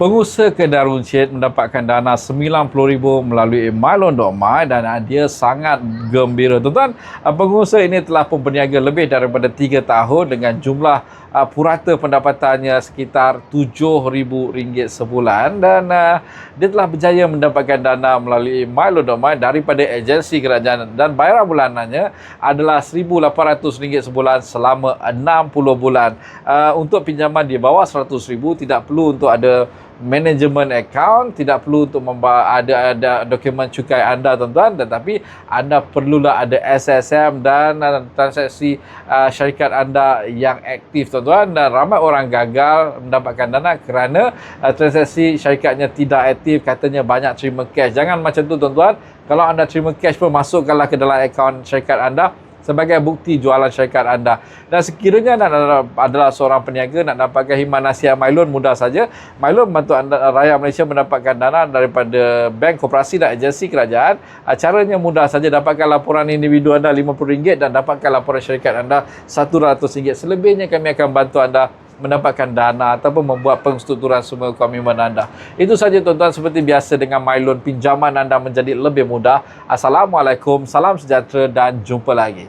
Pengusaha Kedai Runcit mendapatkan dana RM90,000 melalui Mylon.my dan dia sangat gembira. Tuan-tuan, ah, pengusaha ini telah pun berniaga lebih daripada 3 tahun dengan jumlah ah, purata pendapatannya sekitar RM7,000 sebulan dan ah, dia telah berjaya mendapatkan dana melalui Mylon.my daripada agensi kerajaan dan bayaran bulanannya adalah RM1,800 sebulan selama 60 bulan. Ah, untuk pinjaman di bawah RM100,000 tidak perlu untuk ada manajemen account tidak perlu untuk membawa ada ada dokumen cukai anda tuan-tuan. Tetapi anda perlulah ada SSM dan uh, transaksi uh, syarikat anda yang aktif tuan-tuan. Dan ramai orang gagal mendapatkan dana kerana uh, transaksi syarikatnya tidak aktif katanya banyak terima cash. Jangan macam tu tuan-tuan. Kalau anda terima cash pun masukkanlah ke dalam akaun syarikat anda sebagai bukti jualan syarikat anda. Dan sekiranya anda adalah seorang peniaga nak dapatkan himan nasihat Mylon mudah saja. Mylon membantu anda rakyat Malaysia mendapatkan dana daripada bank koperasi dan agensi kerajaan. Caranya mudah saja dapatkan laporan individu anda RM50 dan dapatkan laporan syarikat anda RM100. Selebihnya kami akan bantu anda mendapatkan dana ataupun membuat pengstrukturan semua komitmen anda. Itu saja tuan-tuan seperti biasa dengan Mylon pinjaman anda menjadi lebih mudah. Assalamualaikum, salam sejahtera dan jumpa lagi.